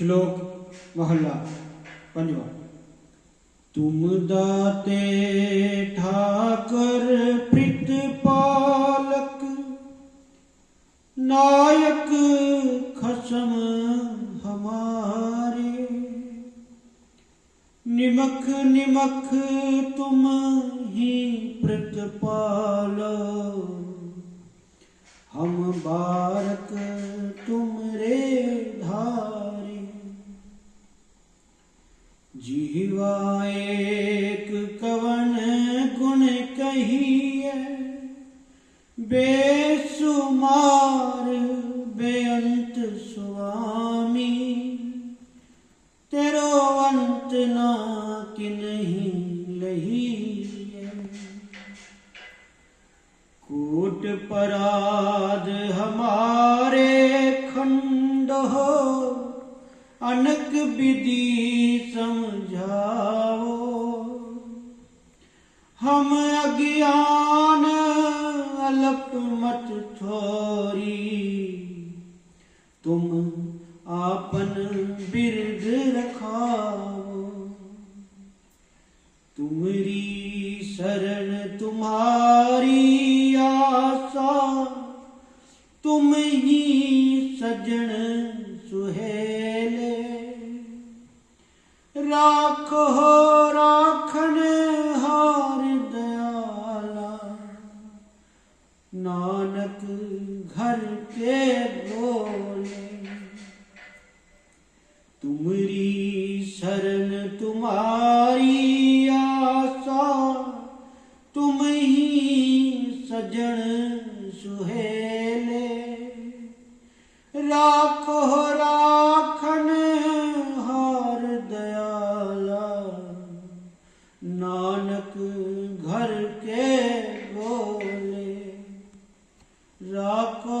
श्लोक मोहल्ला पंजवा। तुम दाते ठाकर पालक नायक खसम हमारे। निमक निमक तुम ही प्रतिपालो हम बारक तुम रे। जीवा एक कवन गुण कहिए, बेसुमार बेअंत स्वामी। तेरो अंत ना कि नहीं लही कूट पराध हमारे खंड हो अनक विधि समझाओ। हम अज्ञान अलप मत थोरी। तुम आपन बिरद रखाओ। तुमरी शरण तुम्हारी आशा। तुम ही सजन सुहेले। राखो राखन हार दयाला। नानक घर के बोले, तुमरी शरण तुम्हारी आशा तुम ही सजन सुहेले। राखो राखन घर के बोले राखो